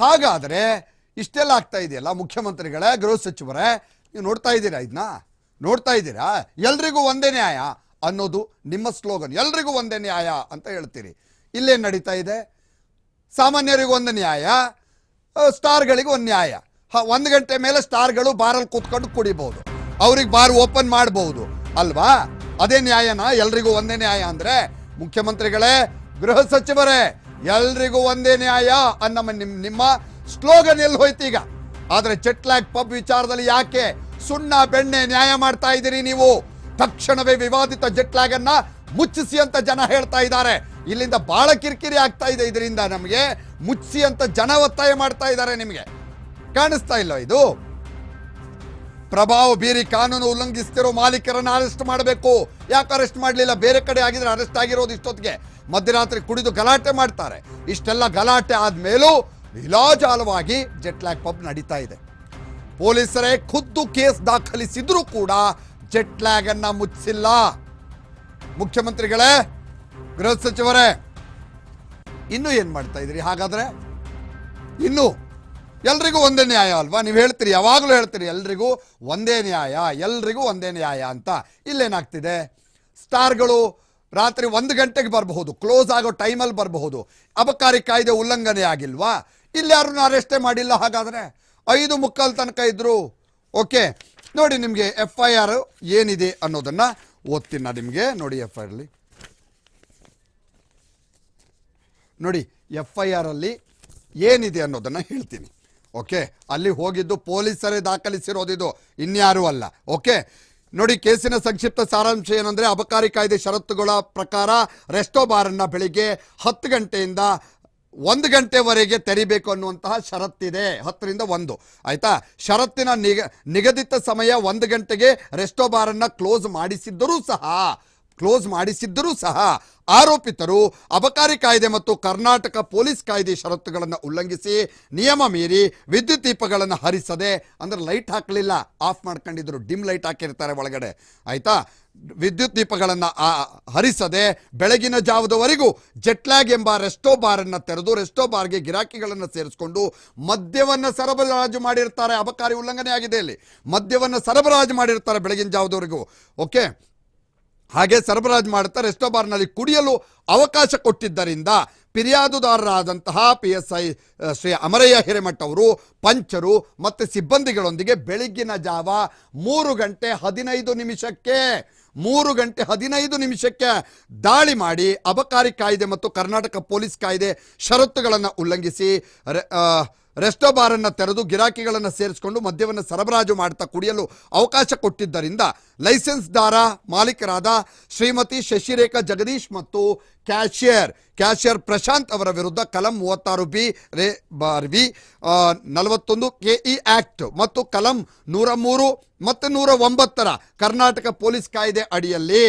ಹಾಗಾದರೆ ಇಷ್ಟೆಲ್ಲ ಆಗ್ತಾ ಇದೆಯಲ್ಲ, ಮುಖ್ಯಮಂತ್ರಿಗಳೇ, ಗೃಹ ಸಚಿವರೇ, ನೀವು ನೋಡ್ತಾ ಇದ್ದೀರಾ ಇದನ್ನ ನೋಡ್ತಾ ಇದ್ದೀರಾ? ಎಲ್ರಿಗೂ ಒಂದೇ ನ್ಯಾಯ ಅನ್ನೋದು ನಿಮ್ಮ ಸ್ಲೋಗನ್. ಎಲ್ರಿಗೂ ಒಂದೇ ನ್ಯಾಯ ಅಂತ ಹೇಳ್ತೀರಿ. ಇಲ್ಲೇನು ನಡೀತಾ ಇದೆ? ಸಾಮಾನ್ಯರಿಗೂ ಒಂದು ನ್ಯಾಯ ಸ್ಟಾರ್ಗಳಿಗೂ ಒಂದು ನ್ಯಾಯ. ಒಂದು ಗಂಟೆ ಮೇಲೆ ಸ್ಟಾರ್ಗಳು ಬಾರಲ್ಲಿ ಕೂತ್ಕೊಂಡು ಕುಡಿಬಹುದು ಅವ್ರಿಗೆ ಬಾರ್ ಓಪನ್ ಮಾಡಬಹುದು ಅಲ್ವಾ? ಅದೇ ನ್ಯಾಯನ ಎಲ್ರಿಗೂ ಒಂದೇ ನ್ಯಾಯ ಅಂದ್ರೆ ಮುಖ್ಯಮಂತ್ರಿಗಳೇ, ಗೃಹ ಸಚಿವರೇ ಎಲ್ರಿಗೂ ಒಂದೇ ನ್ಯಾಯ ಅನ್ನಮ್ಮ ನಿಮ್ ನಿಮ್ಮ ಸ್ಲೋಗನ್ ಎಲ್ಲಿ ಈಗ? ಆದ್ರೆ ಚೆಟ್ಲಾಗ್ ಪಬ್ ವಿಚಾರದಲ್ಲಿ ಯಾಕೆ ಸುಣ್ಣ ಬೆಣ್ಣೆ ನ್ಯಾಯ ಮಾಡ್ತಾ ಇದ್ದೀರಿ ನೀವು? ತಕ್ಷಣವೇ ವಿವಾದಿತ ಜೆಟ್ಲಾಗ್ ಅನ್ನ ಮುಚ್ಚಿಸಿ ಅಂತ ಜನ ಹೇಳ್ತಾ ಇದ್ದಾರೆ. ಇಲ್ಲಿಂದ ಬಹಳ ಕಿರಿಕಿರಿ ಆಗ್ತಾ ಇದೆ ಇದರಿಂದ ನಮಗೆ ಮುಚ್ಚಿಸಿ ಅಂತ ಜನ ಒತ್ತಾಯ ಮಾಡ್ತಾ ಇದ್ದಾರೆ ನಿಮಗೆ. ಕಾಣಿಸ್ತಾ ಇಲ್ಲ ಇದು? ಪ್ರಭಾವ ಬೀರಿ ಕಾನೂನು ಉಲ್ಲಂಘಿಸ್ತಿರೋ ಮಾಲೀಕರನ್ನ ಅರೆಸ್ಟ್ ಮಾಡಬೇಕು. ಯಾಕೆ ಅರೆಸ್ಟ್ ಮಾಡಲಿಲ್ಲ? ಬೇರೆ ಕಡೆ ಆಗಿದ್ರೆ ಅರೆಸ್ಟ್ ಆಗಿರೋದು ಇಷ್ಟೊತ್ತಿಗೆ. ಮಧ್ಯರಾತ್ರಿ ಕುಡಿದು ಗಲಾಟೆ ಮಾಡ್ತಾರೆ. ಇಷ್ಟೆಲ್ಲ ಗಲಾಟೆ ಆದ್ಮೇಲೂ ಇಲಾಜಾಲವಾಗಿ ಜೆಟ್ಲ್ಯಾಗ್ ಪಬ್ ನಡೀತಾ ಇದೆ. ಪೊಲೀಸರೇ ಖುದ್ದು ಕೇಸ್ ದಾಖಲಿಸಿದ್ರೂ ಕೂಡ ಜೆಟ್ಲ್ಯಾಗ್ ಅನ್ನ ಮುಚ್ಚಿಲ್ಲ. ಮುಖ್ಯಮಂತ್ರಿಗಳೇ, ಗೃಹ ಸಚಿವರೇ, ಇನ್ನು ಏನು ಮಾಡ್ತಾ ಇದ್ರಿ ಹಾಗಾದ್ರೆ ಇನ್ನು ಎಲ್ರಿಗೂ ಒಂದೇ ನ್ಯಾಯ ಅಲ್ವಾ? ನೀವು ಹೇಳ್ತೀರಿ, ಯಾವಾಗಲೂ ಹೇಳ್ತೀರಿ, ಎಲ್ರಿಗೂ ಒಂದೇ ನ್ಯಾಯ, ಎಲ್ರಿಗೂ ಒಂದೇ ನ್ಯಾಯ ಅಂತ. ಇಲ್ಲೇನಾಗ್ತಿದೆ? ಸ್ಟಾರ್ಗಳು ರಾತ್ರಿ ಒಂದು ಗಂಟೆಗೆ ಬರಬಹುದು ಕ್ಲೋಸ್ ಆಗೋ ಟೈಮಲ್ಲಿ ಬರಬಹುದು. ಅಬಕಾರಿ ಕಾಯ್ದೆ ಉಲ್ಲಂಘನೆ ಆಗಿಲ್ವಾ? ಇಲ್ಲಿ ಯಾರನ್ನು ಅರೆಸ್ಟೇ ಮಾಡಿಲ್ಲ ಹಾಗಾದ್ರೆ? ಐದು ಮುಕ್ಕಾಲು ತನಕ ಇದ್ರು ಓಕೆ ನೋಡಿ ನಿಮಗೆ ಎಫ್ ಐ ಆರ್ ಏನಿದೆ ಅನ್ನೋದನ್ನ ಓದ್ತೀನಿ ನಾನು ನಿಮಗೆ. ನೋಡಿ ಎಫ್ ಐ ಅಲ್ಲಿ. ನೋಡಿ ಎಫ್ ಐ ಅಲ್ಲಿ ಏನಿದೆ ಅನ್ನೋದನ್ನ ಹೇಳ್ತೀನಿ ಓಕೆ ಅಲ್ಲಿ ಹೋಗಿದ್ದು ಪೊಲೀಸರೇ ದಾಖಲಿಸಿರೋದಿದು, ಇನ್ಯಾರೂ ಅಲ್ಲ ಓಕೆ ನೋಡಿ, ಕೇಸಿನ ಸಂಕ್ಷಿಪ್ತ ಸಾರಾಂಶ ಏನಂದ್ರೆ ಅಬಕಾರಿ ಕಾಯ್ದೆ ಷರತ್ತುಗಳ ಪ್ರಕಾರ ರೆಸ್ಟೋ ಬಾರನ್ನು ಬೆಳಿಗ್ಗೆ ಹತ್ತು ಗಂಟೆಯಿಂದ ಒಂದು ಗಂಟೆವರೆಗೆ ತೆರಿಬೇಕು ಅನ್ನುವಂತಹ ಷರತ್ತಿದೆ. ಹತ್ತರಿಂದ ಒಂದು. ಆಯ್ತಾ? ಷರತ್ತಿನ ನಿಗ, ನಿಗದಿತ ಸಮಯ ಒಂದು ಗಂಟೆಗೆ ರೆಸ್ಟೋ ಬಾರನ್ನು ಕ್ಲೋಸ್ ಮಾಡಿಸಿದ್ದರೂ ಸಹ ಕ್ಲೋಸ್ ಮಾಡಿಸಿದ್ದರೂ ಸಹ ಆರೋಪಿತರು ಅಬಕಾರಿ ಕಾಯ್ದೆ ಮತ್ತು ಕರ್ನಾಟಕ ಪೊಲೀಸ್ ಕಾಯ್ದೆ ಷರತ್ತುಗಳನ್ನು ಉಲ್ಲಂಘಿಸಿ ನಿಯಮ ಮೀರಿ ವಿದ್ಯುತ್ ದೀಪಗಳನ್ನು ಹರಿಸದೆ ಅಂದ್ರೆ ಲೈಟ್ ಹಾಕಲಿಲ್ಲ, ಆಫ್ ಮಾಡ್ಕೊಂಡಿದ್ರು, ಡಿಮ್ ಲೈಟ್ ಹಾಕಿರ್ತಾರೆ ಒಳಗಡೆ. ಆಯಿತಾ? ವಿದ್ಯುತ್ ದೀಪಗಳನ್ನು ಹರಿಸದೆ ಬೆಳಗಿನ ಜಾವದವರೆಗೂ ಜೆಟ್ಲ್ಯಾಗ್ ಎಂಬ ರೆಸ್ಟೋ ಬಾರನ್ನು ತೆರೆದು ರೆಸ್ಟೋ ಬಾರ್ಗೆ ಗಿರಾಕಿಗಳನ್ನು ಸೇರಿಸಿಕೊಂಡು ಮದ್ಯವನ್ನು ಸರಬರಾಜು ಮಾಡಿರ್ತಾರೆ. ಅಬಕಾರಿ ಉಲ್ಲಂಘನೆ ಆಗಿದೆ ಇಲ್ಲಿ. ಮದ್ಯವನ್ನು ಸರಬರಾಜು ಮಾಡಿರ್ತಾರೆ ಬೆಳಗಿನ ಜಾವದವರೆಗೂ. ಓಕೆ ಹಾಗೆ ಸರಬರಾಜು ಮಾಡುತ್ತಾ ರೆಸ್ಟೋ ಬಾರ್ನಲ್ಲಿ ಕುಡಿಯಲು ಅವಕಾಶ ಕೊಟ್ಟಿದ್ದರಿಂದ ಫಿರ್ಯಾದುದಾರರಾದಂತಹ P S I Shri Amarayya Hiremath ಅವರು, ಪಂಚರು ಮತ್ತು ಸಿಬ್ಬಂದಿಗಳೊಂದಿಗೆ ಬೆಳಗ್ಗಿನ ಜಾವ ಮೂರು ಗಂಟೆ ಹದಿನೈದು ನಿಮಿಷಕ್ಕೆ, ಮೂರು ಗಂಟೆ ಹದಿನೈದು ನಿಮಿಷಕ್ಕೆ ದಾಳಿ ಮಾಡಿ ಅಬಕಾರಿ ಕಾಯ್ದೆ ಮತ್ತು ಕರ್ನಾಟಕ ಪೊಲೀಸ್ ಕಾಯ್ದೆ ಷರತ್ತುಗಳನ್ನು ಉಲ್ಲಂಘಿಸಿ ರೆಸ್ಟೋ ಬಾರನ್ನು ತೆರೆದು ಗಿರಾಕಿಗಳನ್ನು ಸೇರಿಸಿಕೊಂಡು ಮದ್ಯವನ್ನು ಸರಬರಾಜು ಮಾಡ್ತಾ ಕುಡಿಯಲು ಅವಕಾಶ ಕೊಟ್ಟಿದ್ದರಿಂದ ಲೈಸೆನ್ಸ್ದಾರ ಮಾಲೀಕರಾದ ಶ್ರೀಮತಿ ಶಶಿರೇಖಾ ಜಗದೀಶ್ ಮತ್ತು ಕ್ಯಾಶಿಯರ್ ಕ್ಯಾಶಿಯರ್ ಪ್ರಶಾಂತ್ ಅವರ ವಿರುದ್ಧ ಕಲಂ ಮೂವತ್ತಾರು ಬಿ, ರೇ, ಬಾರ್ ವಿ ನಲವತ್ತೊಂದು ಕೆ ಇ ಆಕ್ಟ್ ಮತ್ತು ಕಲಂ ನೂರ ಮೂರು ಮತ್ತು ನೂರ ಒಂಬತ್ತರ ಕರ್ನಾಟಕ ಪೊಲೀಸ್ ಕಾಯ್ದೆ ಅಡಿಯಲ್ಲಿ.